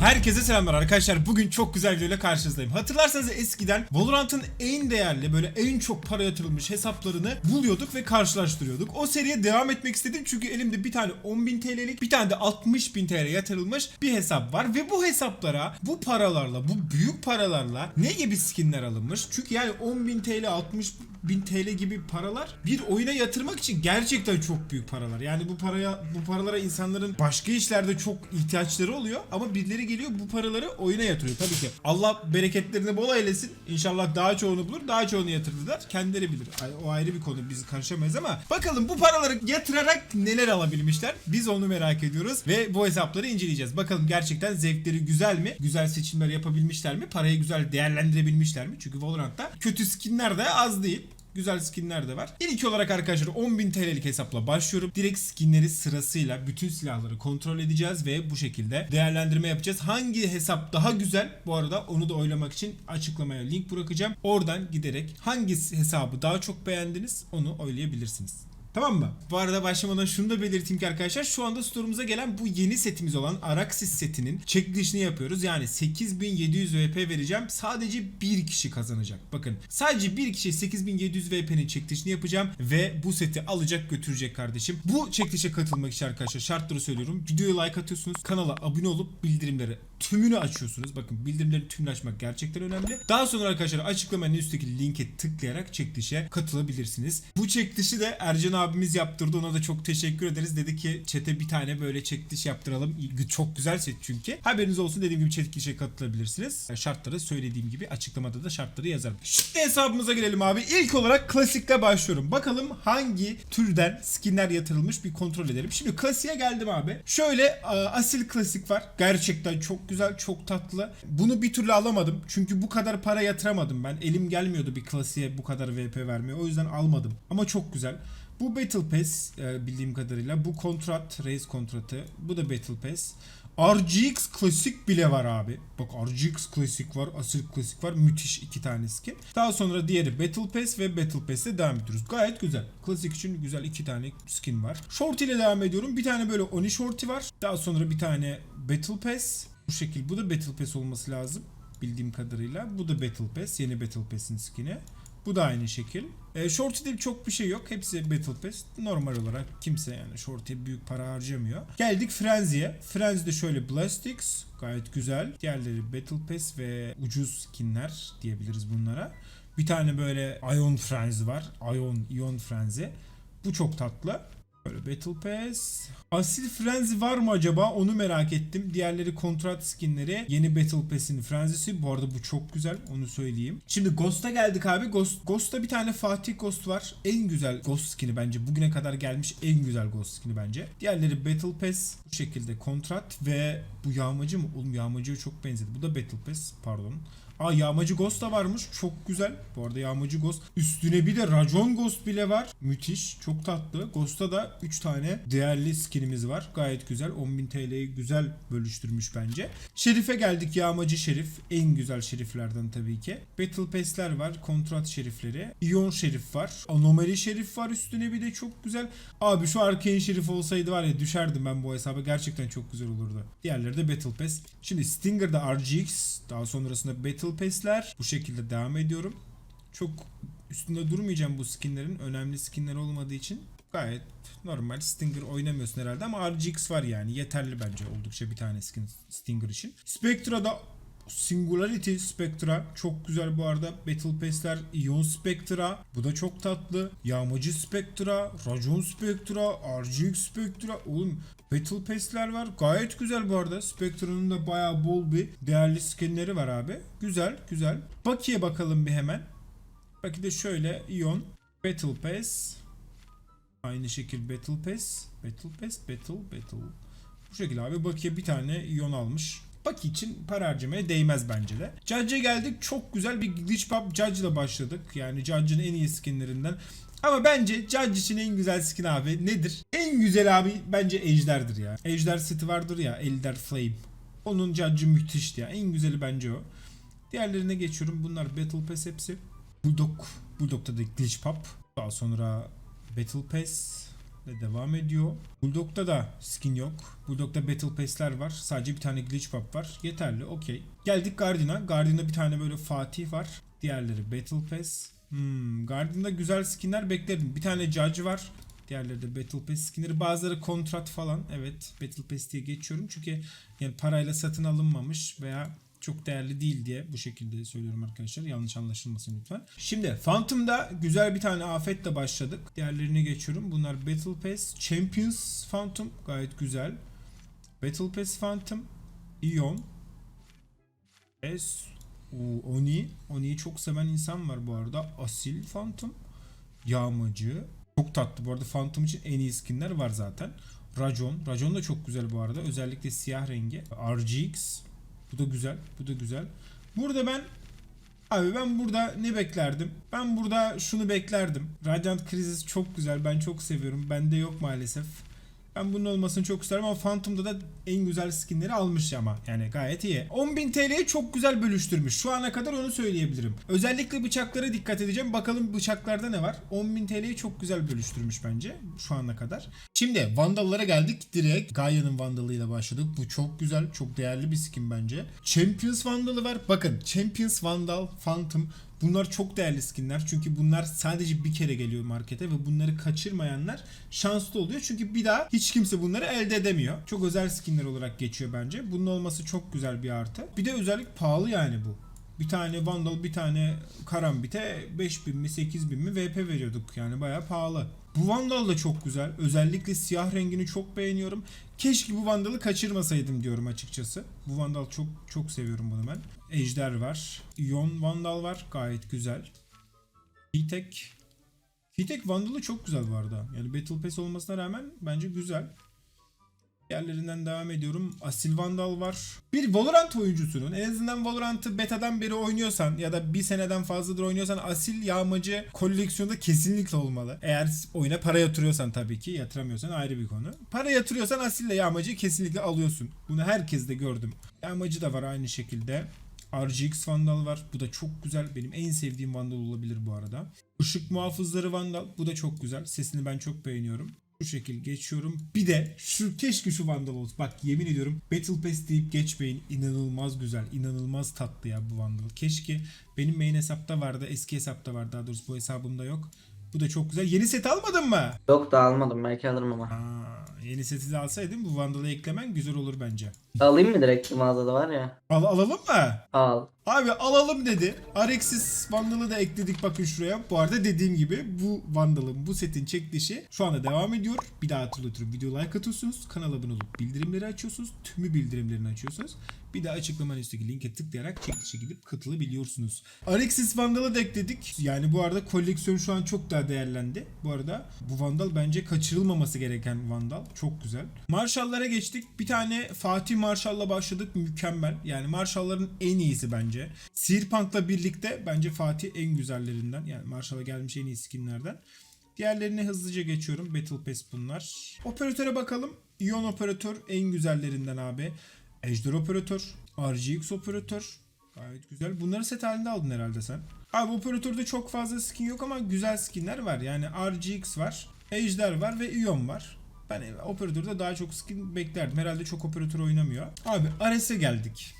Herkese selamlar arkadaşlar. Bugün çok güzel bir videoyla karşınızdayım. Hatırlarsanız eskiden Valorant'ın en değerli böyle en çok para yatırılmış hesaplarını buluyorduk ve karşılaştırıyorduk. O seriye devam etmek istedim çünkü elimde bir tane 10.000 TL'lik bir tane de 60.000 TL yatırılmış bir hesap var ve bu hesaplara bu paralarla bu büyük paralarla ne gibi skinler alınmış? Çünkü yani 10.000 TL 60 bin TL gibi paralar bir oyuna yatırmak için gerçekten çok büyük paralar. Yani bu paraya bu paralara insanların başka işlerde çok ihtiyaçları oluyor ama birileri geliyor bu paraları oyuna yatırıyor. Tabii ki Allah bereketlerini bol eylesin. İnşallah daha çoğunu bulur. Daha çoğunu yatırdılar. Kendileri bilir. O ayrı bir konu. Biz karışamayız ama bakalım bu paraları yatırarak neler alabilmişler? Biz onu merak ediyoruz ve bu hesapları inceleyeceğiz. Bakalım gerçekten zevkleri güzel mi? Güzel seçimler yapabilmişler mi? Parayı güzel değerlendirebilmişler mi? Çünkü Valorant'ta kötü skinler de az değil. Güzel skinler de var. İlk olarak arkadaşlar 10.000 TL'lik hesapla başlıyorum. Direkt skinleri sırasıyla bütün silahları kontrol edeceğiz ve bu şekilde değerlendirme yapacağız. Hangi hesap daha güzel? Bu arada onu da oylamak için açıklamaya link bırakacağım. Oradan giderek hangi hesabı daha çok beğendiniz onu oylayabilirsiniz. Tamam mı? Bu arada başlamadan şunu da belirteyim ki arkadaşlar şu anda store'umuza gelen bu yeni setimiz olan Araxis setinin çekilişini yapıyoruz. Yani 8700 VP vereceğim. Sadece bir kişi kazanacak. Bakın sadece bir kişi 8700 VP'nin çekilişini yapacağım ve bu seti alacak götürecek kardeşim. Bu çekilişe katılmak için arkadaşlar şartları söylüyorum. Videoya like atıyorsunuz. Kanala abone olup bildirimleri tümünü açıyorsunuz. Bakın bildirimlerin tümünü açmak gerçekten önemli. Daha sonra arkadaşlar açıklamanın üstteki linke tıklayarak çekilişe katılabilirsiniz. Bu çekilişi de Ercan abimiz yaptırdı. Ona da çok teşekkür ederiz. Dedi ki çete bir tane böyle çekiliş yaptıralım. Çok güzel set çünkü. Haberiniz olsun dediğim gibi çekilişe katılabilirsiniz. Şartları söylediğim gibi açıklamada da şartları yazarım. Şimdi hesabımıza girelim abi. İlk olarak klasikle başlıyorum. Bakalım hangi türden skinler yatırılmış bir kontrol edelim. Şimdi klasiğe geldim abi. Şöyle e, asil klasik var. Gerçekten çok güzel, çok tatlı. Bunu bir türlü alamadım. Çünkü bu kadar para yatıramadım ben. Elim gelmiyordu bir klasiğe bu kadar VP vermeye. O yüzden almadım. Ama çok güzel. Bu Battle Pass e, bildiğim kadarıyla. Bu kontrat, race kontratı. Bu da Battle Pass. RGX klasik bile var abi. Bak RGX klasik var, asil klasik var. Müthiş iki tane skin. Daha sonra diğeri Battle Pass ve Battle Pass'e devam ediyoruz. Gayet güzel. Klasik için güzel iki tane skin var. Short ile devam ediyorum. Bir tane böyle Oni Shorty var. Daha sonra bir tane Battle Pass. Bu şekil. Bu da Battle Pass olması lazım. Bildiğim kadarıyla. Bu da Battle Pass. Yeni Battle Pass'in skin'i. Bu da aynı şekil. E, Shorty'de çok bir şey yok. Hepsi Battle Pass. Normal olarak kimse yani Shorty'ye büyük para harcamıyor. Geldik Frenzy'ye. Frenzy'de şöyle Blastix. Gayet güzel. Diğerleri Battle Pass ve ucuz skinler diyebiliriz bunlara. Bir tane böyle Ion Frenzy var. Ion, Ion Frenzy. Bu çok tatlı. Böyle Battle Pass. Asil Frenzy var mı acaba? Onu merak ettim. Diğerleri kontrat skinleri. Yeni Battle Pass'in Frenzy'si. Bu arada bu çok güzel. Onu söyleyeyim. Şimdi Ghost'a geldik abi. Ghost, Ghost'ta bir tane Fatih Ghost var. En güzel Ghost skin'i bence. Bugüne kadar gelmiş en güzel Ghost skin'i bence. Diğerleri Battle Pass. Bu şekilde kontrat ve bu yağmacı mı? Oğlum yağmacıya çok benzedi. Bu da Battle Pass. Pardon. Aa yağmacı Ghost da varmış. Çok güzel. Bu arada yağmacı Ghost. Üstüne bir de Racon Ghost bile var. Müthiş. Çok tatlı. Ghost'ta da 3 tane değerli skinimiz var. Gayet güzel. 10.000 TL'yi güzel bölüştürmüş bence. Şerif'e geldik. Yağmacı Şerif. En güzel şeriflerden tabii ki. Battle Pass'ler var. Kontrat şerifleri. Ion Şerif var. Anomali Şerif var. Üstüne bir de çok güzel. Abi şu Arcane Şerif olsaydı var ya düşerdim ben bu hesaba. Gerçekten çok güzel olurdu. Diğerleri de Battle Pass. Şimdi Stinger'da RGX. Daha sonrasında Battle Pass'ler. Bu şekilde devam ediyorum. Çok üstünde durmayacağım bu skinlerin. Önemli skinler olmadığı için. Gayet normal. Stinger oynamıyorsun herhalde ama RGX var yani. Yeterli bence oldukça bir tane skin Stinger için. Spectra'da Singularity Spectra çok güzel bu arada. Battle Pass'ler Ion Spectra. Bu da çok tatlı. Yağmacı Spectra, Racon Spectra, RGX Spectra. Oğlum Battle Pass'ler var. Gayet güzel bu arada. Spectra'nın da bayağı bol bir değerli skinleri var abi. Güzel, güzel. Bakiye bakalım bir hemen. Baki de şöyle Ion, Battle Pass. Aynı şekil Battle Pass. Battle Pass, Battle, Battle. Bu şekilde abi Bakiye bir tane Ion almış. Baki için para harcamaya değmez bence de. Judge'a geldik. Çok güzel bir glitch pop Judge ile başladık. Yani Judge'ın en iyi skinlerinden. Ama bence Judge için en güzel skin abi nedir? En güzel abi bence Ejder'dir ya. Ejder seti vardır ya Elder Flame. Onun Judge'ı müthişti ya. En güzeli bence o. Diğerlerine geçiyorum. Bunlar Battle Pass hepsi. Bulldog. Bulldog'da da Glitch Pop. Daha sonra Battle Pass. Ve devam ediyor. Bulldog'da da skin yok. Bulldog'da Battle Pass'ler var. Sadece bir tane Glitch Pop var. Yeterli. Okey. Geldik Guardian'a. Guardian'da bir tane böyle Fatih var. Diğerleri Battle Pass. Hmm, Guardian'da güzel skinler beklerim. Bir tane Judge var. Diğerleri de Battle Pass skinleri. Bazıları kontrat falan. Evet Battle Pass diye geçiyorum. Çünkü yani parayla satın alınmamış veya çok değerli değil diye bu şekilde söylüyorum arkadaşlar. Yanlış anlaşılmasın lütfen. Şimdi Phantom'da güzel bir tane afetle başladık. Diğerlerine geçiyorum. Bunlar Battle Pass, Champions Phantom gayet güzel. Battle Pass Phantom, Ion, S, Oo, Oni. Oni'yi çok seven insan var bu arada. Asil Phantom, Yağmacı. Çok tatlı. Bu arada Phantom için en iyi skinler var zaten. Rajon. Rajon da çok güzel bu arada. Özellikle siyah rengi. RGX. Bu da güzel. Bu da güzel. Burada ben Abi ben burada ne beklerdim? Ben burada şunu beklerdim. Radiant Crisis çok güzel. Ben çok seviyorum. Bende yok maalesef. Ben bunun olmasını çok isterim ama Phantom'da da en güzel skinleri almış ama. Yani gayet iyi. 10.000 TL'yi çok güzel bölüştürmüş. Şu ana kadar onu söyleyebilirim. Özellikle bıçaklara dikkat edeceğim. Bakalım bıçaklarda ne var? 10.000 TL'yi çok güzel bölüştürmüş bence şu ana kadar. Şimdi Vandal'lara geldik. Direkt Gaia'nın Vandal'ıyla başladık. Bu çok güzel. Çok değerli bir skin bence. Champions Vandal'ı var. Bakın Champions Vandal, Phantom Bunlar çok değerli skinler çünkü bunlar sadece bir kere geliyor markete ve bunları kaçırmayanlar şanslı oluyor. Çünkü bir daha hiç kimse bunları elde edemiyor. Çok özel skinler olarak geçiyor bence. Bunun olması çok güzel bir artı. Bir de özellik pahalı yani bu. Bir tane Vandal, bir tane Karambit'e 5000 mi 8000 mi VP veriyorduk. Yani bayağı pahalı. Bu Vandal da çok güzel. Özellikle siyah rengini çok beğeniyorum. Keşke bu Vandal'ı kaçırmasaydım diyorum açıkçası. Bu Vandal çok çok seviyorum bunu ben. Ejder var. Ion Vandal var. Gayet güzel. Fitek. Fitek Vandal'ı çok güzel bu arada. Yani Battle Pass olmasına rağmen bence güzel. Diğerlerinden devam ediyorum. Asil Vandal var. Bir Valorant oyuncusunun en azından Valorant'ı betadan beri oynuyorsan ya da bir seneden fazladır oynuyorsan Asil Yağmacı koleksiyonda kesinlikle olmalı. Eğer oyuna para yatırıyorsan tabii ki yatıramıyorsan ayrı bir konu. Para yatırıyorsan Asil ile Yağmacı'yı kesinlikle alıyorsun. Bunu herkes de gördüm. Yağmacı da var aynı şekilde. RGX Vandal var. Bu da çok güzel. Benim en sevdiğim Vandal olabilir bu arada. Işık muhafızları Vandal. Bu da çok güzel. Sesini ben çok beğeniyorum. Bu şekil geçiyorum. Bir de şu keşke şu Vandal olsun. Bak yemin ediyorum Battle Pass deyip geçmeyin. İnanılmaz güzel. inanılmaz tatlı ya bu Vandal. Keşke benim main hesapta vardı. Eski hesapta var. Daha doğrusu bu hesabımda yok. Bu da çok güzel. Yeni set almadın mı? Yok da almadım belki alırım ama. Aa, yeni seti de alsaydın bu Vandal'ı eklemen güzel olur bence. Alayım mı direkt mağazada var ya? Al alalım mı? Al. Abi alalım dedi. Arexis Vandal'ı da ekledik bakın şuraya. Bu arada dediğim gibi bu Vandal'ın bu setin çekilişi şu anda devam ediyor. Bir daha hatırlatıyorum. Video like atıyorsunuz. Kanala abone olup bildirimleri açıyorsunuz. Tümü bildirimlerini açıyorsunuz. Bir de açıklamanın üstteki linke tıklayarak çekilişe gidip katılabiliyorsunuz. Arexis Vandal'ı da ekledik. Yani bu arada koleksiyon şu an çok daha değerlendi. Bu arada bu Vandal bence kaçırılmaması gereken Vandal. Çok güzel. Marshall'lara geçtik. Bir tane Fatih Marshall'la başladık. Mükemmel. Yani Marshall'ların en iyisi bence. Searpunk'la birlikte bence Fatih en güzellerinden. Yani Marshall'a gelmiş en iyi skinlerden. Diğerlerine hızlıca geçiyorum. Battle Pass bunlar. Operatöre bakalım. Ion operatör en güzellerinden abi. Ejder operatör. RGX operatör. Gayet güzel. Bunları set halinde aldın herhalde sen. Abi operatörde çok fazla skin yok ama güzel skinler var. Yani RGX var. Ejder var ve Ion var. Ben operatörde daha çok skin beklerdim. Herhalde çok operatör oynamıyor. Abi Ares'e geldik.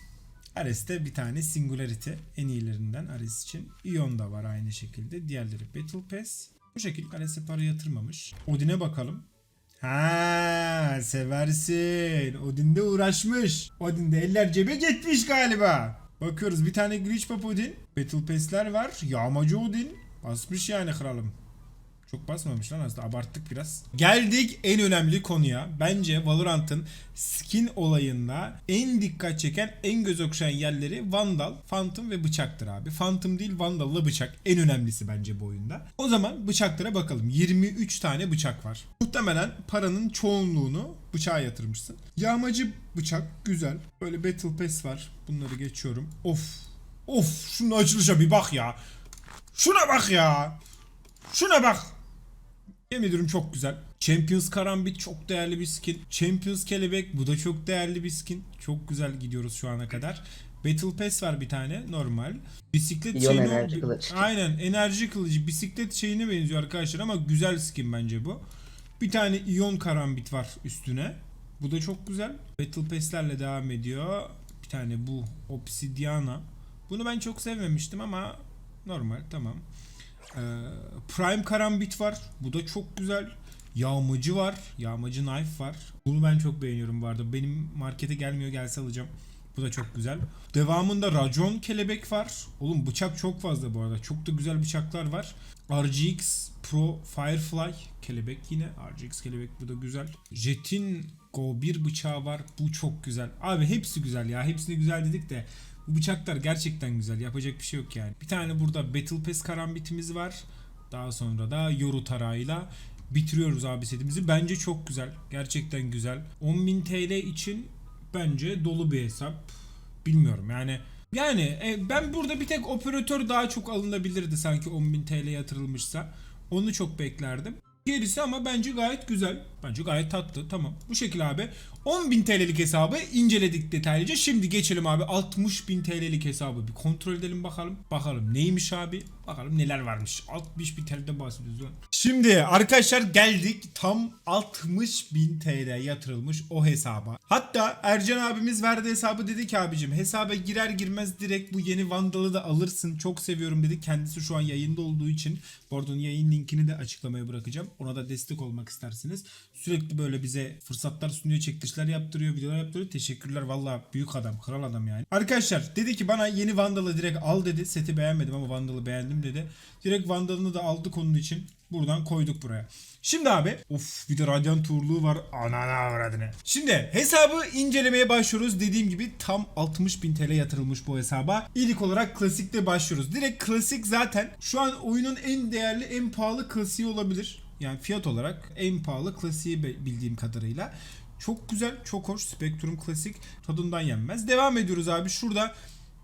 Ares'te bir tane Singularity en iyilerinden Ares için. Ion da var aynı şekilde. Diğerleri Battle Pass. Bu şekilde Ares'e para yatırmamış. Odin'e bakalım. Ha seversin. Odin'de uğraşmış. Odin'de eller cebe gitmiş galiba. Bakıyoruz bir tane Glitch Pop Odin. Battle Pass'ler var. Yağmacı Odin. Basmış yani kralım. Çok basmamış lan aslında abarttık biraz. Geldik en önemli konuya. Bence Valorant'ın skin olayında en dikkat çeken, en göz okşayan yerleri Vandal, Phantom ve bıçaktır abi. Phantom değil Vandal'la bıçak en önemlisi bence bu oyunda. O zaman bıçaklara bakalım. 23 tane bıçak var. Muhtemelen paranın çoğunluğunu bıçağa yatırmışsın. Yağmacı bıçak güzel. Böyle Battle Pass var. Bunları geçiyorum. Of. Of şunun açılışa bir bak ya. Şuna bak ya. Şuna bak. Yemin ediyorum çok güzel. Champions Karambit çok değerli bir skin. Champions Kelebek bu da çok değerli bir skin. Çok güzel gidiyoruz şu ana kadar. Battle Pass var bir tane normal. Bisiklet İyon şeyine enerji kılıç. Aynen enerji kılıcı bisiklet şeyine benziyor arkadaşlar ama güzel skin bence bu. Bir tane iyon karambit var üstüne. Bu da çok güzel. Battle Pass'lerle devam ediyor. Bir tane bu Obsidiana. Bunu ben çok sevmemiştim ama normal tamam. Ee, Prime karambit var. Bu da çok güzel. Yağmacı var. Yağmacı knife var. Bunu ben çok beğeniyorum bu arada. Benim markete gelmiyor gelse alacağım. Bu da çok güzel. Devamında racon kelebek var. Oğlum bıçak çok fazla bu arada. Çok da güzel bıçaklar var. RGX Pro Firefly kelebek yine. RGX kelebek bu da güzel. Jet'in Go 1 bıçağı var. Bu çok güzel. Abi hepsi güzel ya. Hepsini güzel dedik de. Bu bıçaklar gerçekten güzel. Yapacak bir şey yok yani. Bir tane burada Battle Pass karambitimiz var. Daha sonra da Yoru tarağıyla bitiriyoruz abi setimizi. Bence çok güzel. Gerçekten güzel. 10.000 TL için bence dolu bir hesap. Bilmiyorum yani. Yani e, ben burada bir tek operatör daha çok alınabilirdi sanki 10.000 TL yatırılmışsa. Onu çok beklerdim. Gerisi ama bence gayet güzel. Bence gayet tatlı. Tamam. Bu şekilde abi. 10.000 TL'lik hesabı inceledik detaylıca. Şimdi geçelim abi 60.000 TL'lik hesabı bir kontrol edelim bakalım. Bakalım neymiş abi. Bakalım neler varmış. 60.000 TL'den bahsediyoruz lan. Şimdi arkadaşlar geldik tam 60.000 TL yatırılmış o hesaba. Hatta Ercan abimiz verdi hesabı dedi ki abicim hesaba girer girmez direkt bu yeni Vandal'ı da alırsın. Çok seviyorum dedi. Kendisi şu an yayında olduğu için. Bu arada yayın linkini de açıklamaya bırakacağım. Ona da destek olmak isterseniz. Sürekli böyle bize fırsatlar sunuyor, çekilişler yaptırıyor, videolar yaptırıyor. Teşekkürler valla büyük adam, kral adam yani. Arkadaşlar dedi ki bana yeni Vandal'ı direkt al dedi. Seti beğenmedim ama Vandal'ı beğendim dedi. Direkt Vandal'ını da aldık onun için. Buradan koyduk buraya. Şimdi abi of bir de radyant uğurluğu var. Anana avradını. Şimdi hesabı incelemeye başlıyoruz. Dediğim gibi tam 60.000 TL yatırılmış bu hesaba. İlk olarak klasikte başlıyoruz. Direkt klasik zaten şu an oyunun en değerli en pahalı klasiği olabilir. Yani fiyat olarak en pahalı klasiği bildiğim kadarıyla. Çok güzel, çok hoş. Spectrum klasik tadından yenmez. Devam ediyoruz abi. Şurada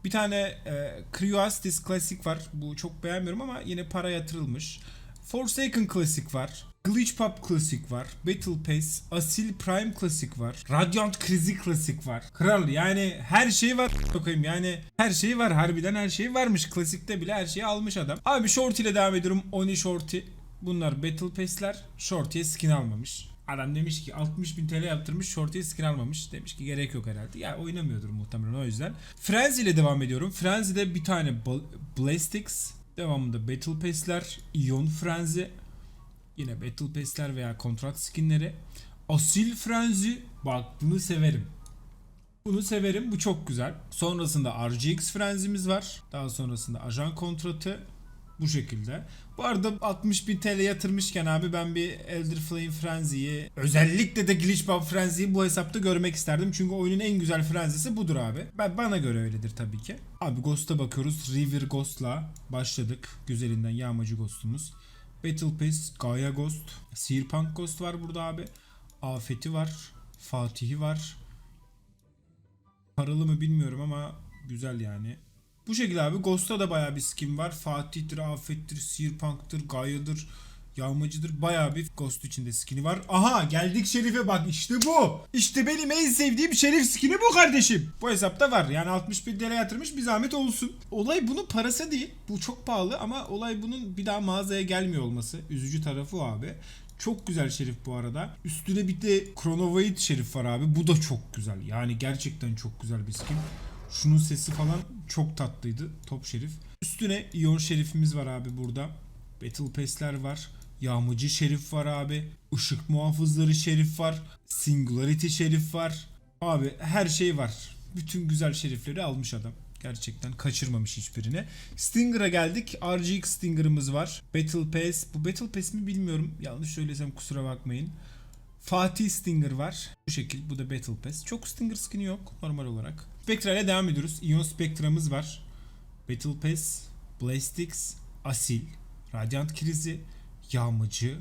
bir tane e, Cryostis klasik var. Bu çok beğenmiyorum ama yine para yatırılmış. Forsaken klasik var. Glitch Pop klasik var. Battle Pass, Asil Prime klasik var. Radiant Krizi klasik var. Kral yani her şey var. Bakayım yani her şey var. Harbiden her şey varmış. Klasikte bile her şeyi almış adam. Abi Short ile devam ediyorum. Oni Shorty. Bunlar Battle Pass'ler. Shorty'ye skin almamış. Adam demiş ki 60 bin TL yaptırmış Shorty'ye skin almamış. Demiş ki gerek yok herhalde. Ya oynamıyordur muhtemelen o yüzden. Frenzy ile devam ediyorum. Frenzy'de bir tane Blastix. Devamında Battle Pass'ler. Ion Frenzy. Yine Battle Pass'ler veya kontrat skinleri. Asil Frenzy. Bak bunu severim. Bunu severim. Bu çok güzel. Sonrasında RGX Frenzy'miz var. Daha sonrasında ajan kontratı. Bu şekilde. Bu arada 60 bin TL yatırmışken abi ben bir Elder Flame Frenzy'yi özellikle de Glitch Bomb Frenzy'yi bu hesapta görmek isterdim. Çünkü oyunun en güzel Frenzy'si budur abi. Ben, bana göre öyledir tabii ki. Abi Ghost'a bakıyoruz. River Ghost'la başladık. Güzelinden yağmacı Ghost'umuz. Battle Pass, Gaia Ghost, Searpunk Ghost var burada abi. Afeti var. Fatih'i var. Paralı mı bilmiyorum ama güzel yani. Bu şekilde abi Ghost'ta da bayağı bir skin var. Fatih'tir, Afet'tir, Searpunk'tır, Gaia'dır, Yağmacıdır. Bayağı bir Ghost içinde skin'i var. Aha geldik Şerif'e bak işte bu. İşte benim en sevdiğim Şerif skin'i bu kardeşim. Bu hesapta var. Yani 60 bin TL yatırmış bir zahmet olsun. Olay bunun parası değil. Bu çok pahalı ama olay bunun bir daha mağazaya gelmiyor olması. Üzücü tarafı o abi. Çok güzel şerif bu arada. Üstüne bir de Chronovoid şerif var abi. Bu da çok güzel. Yani gerçekten çok güzel bir skin. Şunun sesi falan çok tatlıydı. Top şerif. Üstüne Ion şerifimiz var abi burada. Battle Pass'ler var. Yağmacı şerif var abi. Işık muhafızları şerif var. Singularity şerif var. Abi her şey var. Bütün güzel şerifleri almış adam. Gerçekten kaçırmamış hiçbirini. Stinger'a geldik. RGX Stinger'ımız var. Battle Pass. Bu Battle Pass mi bilmiyorum. Yanlış söylesem kusura bakmayın. Fatih Stinger var. Bu şekil. Bu da Battle Pass. Çok Stinger skin'i yok normal olarak. Spectra ile devam ediyoruz. Ion Spectra'mız var. Battle Pass, Blastix, Asil, Radiant Krizi, Yağmacı,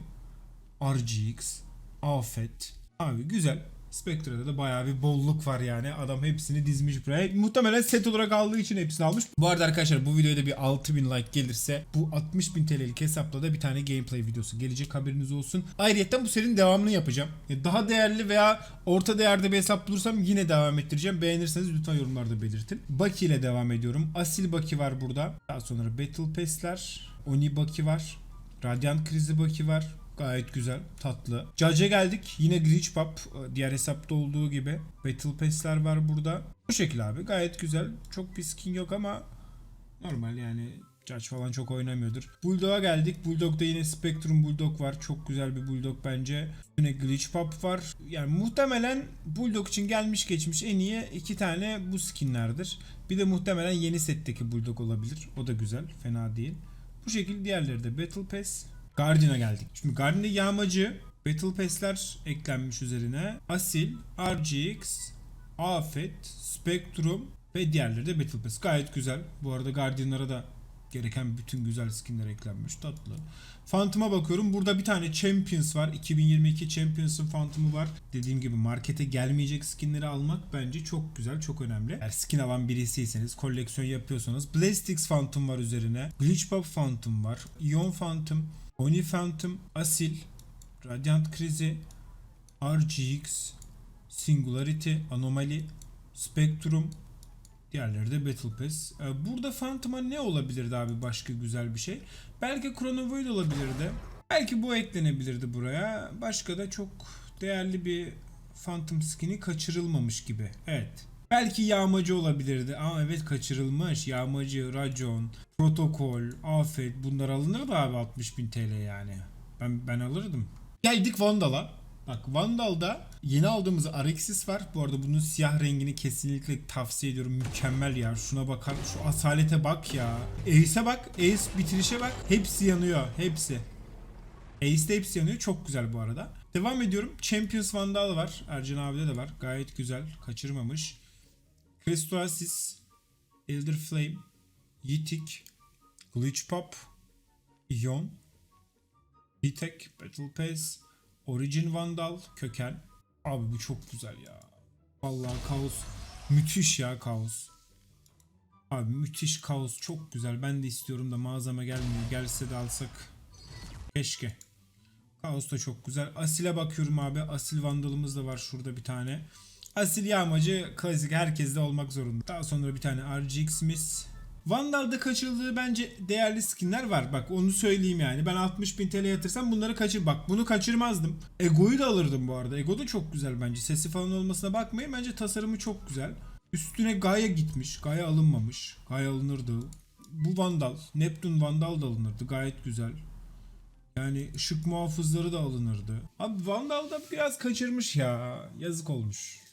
RGX, Afet. Abi güzel. Spectre'da da bayağı bir bolluk var yani. Adam hepsini dizmiş buraya. Muhtemelen set olarak aldığı için hepsini almış. Bu arada arkadaşlar bu videoya da bir 6000 like gelirse bu 60.000 TL'lik hesapla da bir tane gameplay videosu gelecek haberiniz olsun. Ayrıca bu serinin devamını yapacağım. Ya Daha değerli veya orta değerde bir hesap bulursam yine devam ettireceğim. Beğenirseniz lütfen yorumlarda belirtin. Baki ile devam ediyorum. Asil Baki var burada. Daha sonra Battle Pass'ler. Oni Baki var. Radiant Krizi Baki var. Gayet güzel, tatlı. Judge'e geldik. Yine Glitch Pop. e, Diğer hesapta olduğu gibi. Battle Pass'ler var burada. Bu şekil abi. Gayet güzel. Çok bir skin yok ama normal yani. Judge falan çok oynamıyordur. Bulldog'a geldik. Bulldog'da yine Spectrum Bulldog var. Çok güzel bir Bulldog bence. Yine Glitch Pop var. Yani muhtemelen Bulldog için gelmiş geçmiş en iyi iki tane bu skinlerdir. Bir de muhtemelen yeni setteki Bulldog olabilir. O da güzel. Fena değil. Bu şekilde diğerleri de Battle Pass. Guardian'a geldik. Şimdi Guardian'da yağmacı, Battle Pass'ler eklenmiş üzerine. Asil, RGX, Afet, Spectrum ve diğerleri de Battle Pass. Gayet güzel. Bu arada Guardian'lara da gereken bütün güzel skinler eklenmiş. Tatlı. Phantom'a bakıyorum. Burada bir tane Champions var. 2022 Champions'ın Phantom'u var. Dediğim gibi markete gelmeyecek skinleri almak bence çok güzel, çok önemli. Eğer skin alan birisiyseniz, koleksiyon yapıyorsanız Blastix Phantom var üzerine. Glitch Pop Phantom var. Ion Phantom, Oni Phantom, Asil, Radiant Krizi, RGX, Singularity, Anomaly, Spectrum, Diğerleri de Battle Pass. Ee, Burada Phantom'a ne olabilirdi abi başka güzel bir şey? Belki Chrono Void olabilirdi. Belki bu eklenebilirdi buraya. Başka da çok değerli bir Phantom skin'i kaçırılmamış gibi. Evet. Belki yağmacı olabilirdi. Aa evet kaçırılmış. Yağmacı, racon, protokol, afet bunlar alınır da abi 60.000 TL yani. Ben ben alırdım. Geldik Vandal'a. Bak Vandal'da yeni aldığımız Arexis var. Bu arada bunun siyah rengini kesinlikle tavsiye ediyorum. Mükemmel ya. Şuna bakar. Şu asalete bak ya. Ace'e bak. Ace bitirişe bak. Hepsi yanıyor. Hepsi. Ace'de hepsi yanıyor. Çok güzel bu arada. Devam ediyorum. Champions Vandal var. Ercan abide de var. Gayet güzel. Kaçırmamış. Crestoasis. Elder Flame. Yitik. Glitch Pop. Ion. Vitek. Battle Pass. Origin Vandal. Köken. Abi bu çok güzel ya. Vallahi kaos. Müthiş ya kaos. Abi müthiş kaos. Çok güzel. Ben de istiyorum da mağazama gelmiyor. Gelse de alsak. Keşke. Kaos da çok güzel. Asil'e bakıyorum abi. Asil Vandal'ımız da var şurada bir tane. Asil yağmacı klasik herkeste olmak zorunda. Daha sonra bir tane RGX Miss. Vandal'da kaçırıldığı bence değerli skinler var. Bak onu söyleyeyim yani. Ben 60.000 TL yatırsam bunları kaçır. Bak bunu kaçırmazdım. Ego'yu da alırdım bu arada. Ego da çok güzel bence. Sesi falan olmasına bakmayın. Bence tasarımı çok güzel. Üstüne Gaia gitmiş. Gaia alınmamış. Gaia alınırdı. Bu Vandal. Neptune Vandal da alınırdı. Gayet güzel. Yani ışık muhafızları da alınırdı. Abi Vandal da biraz kaçırmış ya. Yazık olmuş.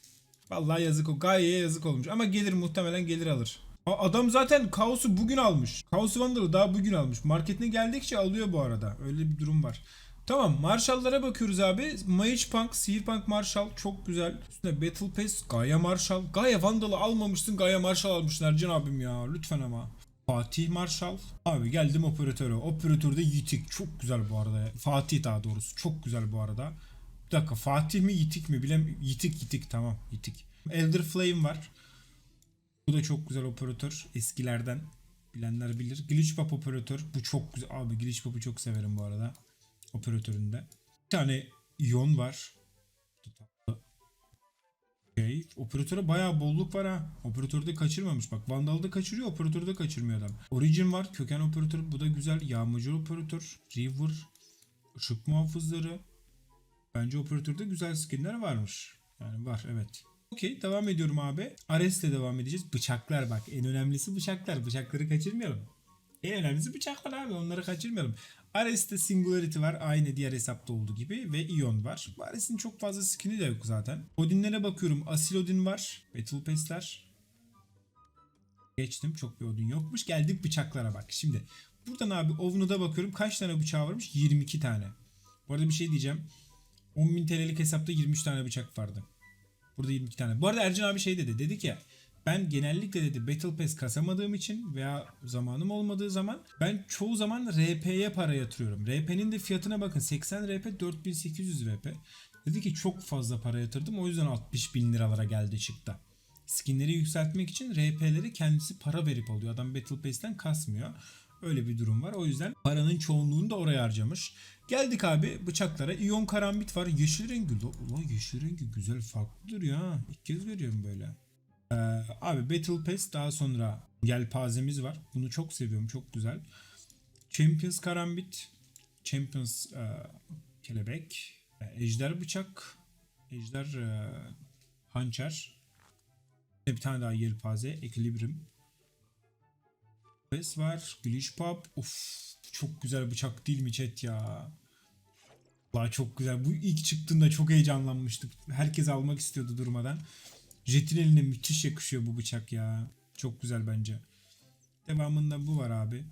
Vallahi yazık o. Gaia'ya yazık olmuş. Ama gelir muhtemelen gelir alır. A- Adam zaten Kaos'u bugün almış. Kaos Vandal'ı daha bugün almış. Marketine geldikçe alıyor bu arada. Öyle bir durum var. Tamam Marshall'lara bakıyoruz abi. Mage Punk, Seer Punk Marshall çok güzel. Üstüne Battle Pass, Gaia Marshall. Gaia Vandal'ı almamışsın Gaia Marshall almışsın Ercan abim ya. Lütfen ama. Fatih Marshall. Abi geldim operatöre. Operatörde Yitik. Çok güzel bu arada. Fatih daha doğrusu. Çok güzel bu arada. Bir dakika Fatih mi Yitik mi bilem Yitik Yitik tamam Yitik. Elder Flame var. Bu da çok güzel operatör. Eskilerden bilenler bilir. Glitch Pop operatör. Bu çok güzel. Abi Glitch Pop'u çok severim bu arada. Operatöründe. Bir tane Ion var. Okay. Operatöre bayağı bolluk var ha. Operatörde kaçırmamış. Bak Vandal'da kaçırıyor, operatörde kaçırmıyor adam. Origin var, köken operatör. Bu da güzel. Yağmacı operatör. River. Işık muhafızları. Bence operatörde güzel skinler varmış. Yani var evet. Okey devam ediyorum abi. Ares'le devam edeceğiz. Bıçaklar bak. En önemlisi bıçaklar. Bıçakları kaçırmayalım. En önemlisi bıçaklar abi. Onları kaçırmayalım. Ares'te Singularity var. Aynı diğer hesapta olduğu gibi. Ve Ion var. Ares'in çok fazla skin'i de yok zaten. Odin'lere bakıyorum. Asil Odin var. Battle Pass'ler. Geçtim. Çok bir Odin yokmuş. Geldik bıçaklara bak. Şimdi buradan abi Ovnu'da bakıyorum. Kaç tane bıçağı varmış? 22 tane. Bu arada bir şey diyeceğim. 10.000 TL'lik hesapta 23 tane bıçak vardı. Burada 22 tane. Bu arada Ercan abi şey dedi. Dedi ki ben genellikle dedi Battle Pass kasamadığım için veya zamanım olmadığı zaman ben çoğu zaman RP'ye para yatırıyorum. RP'nin de fiyatına bakın 80 RP 4800 RP. Dedi ki çok fazla para yatırdım o yüzden 60 bin liralara geldi çıktı. Skinleri yükseltmek için RP'leri kendisi para verip alıyor. Adam Battle Pass'ten kasmıyor. Öyle bir durum var. O yüzden paranın çoğunluğunu da oraya harcamış. Geldik abi bıçaklara. İyon karambit var. Yeşil rengi. Ulan yeşil rengi güzel farklı duruyor ha. İlk kez görüyorum böyle. Ee, abi Battle Pass daha sonra yelpazemiz var. Bunu çok seviyorum. Çok güzel. Champions karambit. Champions e, kelebek, e, ejder bıçak, ejder e, hançer, bir tane daha yelpaze, equilibrium. Pes var, glitch pop. Of çok güzel bıçak değil mi chat ya? Valla çok güzel. Bu ilk çıktığında çok heyecanlanmıştık. Herkes almak istiyordu durmadan. Jet'in eline müthiş yakışıyor bu bıçak ya. Çok güzel bence. Devamında bu var abi.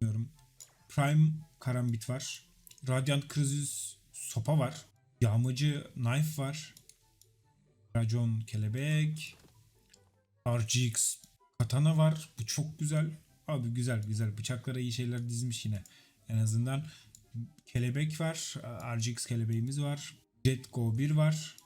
Bilmiyorum. Prime karambit var. Radiant Crisis sopa var. Yağmacı knife var. Racon kelebek. RGX katana var. Bu çok güzel. Abi güzel güzel. Bıçaklara iyi şeyler dizmiş yine. En azından kelebek var. RGX kelebeğimiz var. Jet Go 1 var.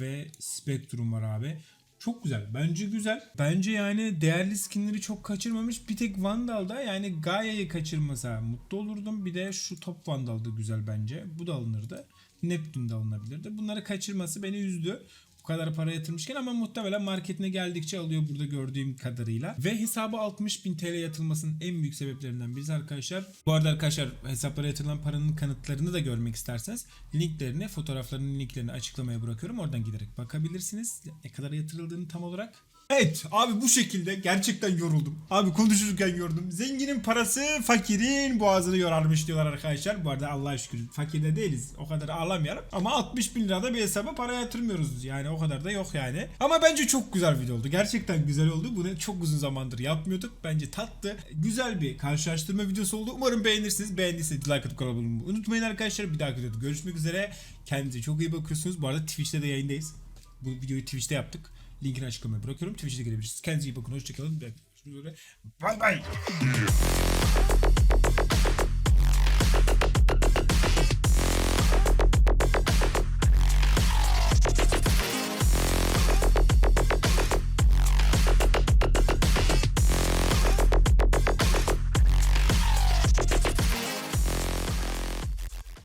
Ve Spectrum var abi. Çok güzel. Bence güzel. Bence yani değerli skinleri çok kaçırmamış. Bir tek Vandal'da yani Gaia'yı kaçırmasa mutlu olurdum. Bir de şu top Vandal da güzel bence. Bu da alınırdı. Neptune de alınabilirdi. Bunları kaçırması beni üzdü. Bu kadar para yatırmışken ama muhtemelen marketine geldikçe alıyor burada gördüğüm kadarıyla. Ve hesaba 60.000 TL yatırılmasının en büyük sebeplerinden birisi arkadaşlar. Bu arada arkadaşlar hesaplara yatırılan paranın kanıtlarını da görmek isterseniz linklerini, fotoğraflarının linklerini açıklamaya bırakıyorum. Oradan giderek bakabilirsiniz. Ne kadar yatırıldığını tam olarak. Evet abi bu şekilde gerçekten yoruldum. Abi konuşurken yoruldum. Zenginin parası fakirin boğazını yorarmış diyorlar arkadaşlar. Bu arada Allah'a şükür fakirde değiliz. O kadar ağlamayalım. Ama 60 bin lirada bir hesaba para yatırmıyoruz. Yani o kadar da yok yani. Ama bence çok güzel video oldu. Gerçekten güzel oldu. Bunu çok uzun zamandır yapmıyorduk. Bence tatlı. Güzel bir karşılaştırma videosu oldu. Umarım beğenirsiniz. Beğendiyseniz like atıp kanala unutmayın arkadaşlar. Bir dahaki videoda görüşmek üzere. Kendinize çok iyi bakıyorsunuz. Bu arada Twitch'te de yayındayız. Bu videoyu Twitch'te yaptık. Linkini açıklamaya bırakıyorum. Twitch'te gelebilirsiniz. Kendinize iyi bakın. Hoşçakalın. Görüşmek üzere. Bay bay.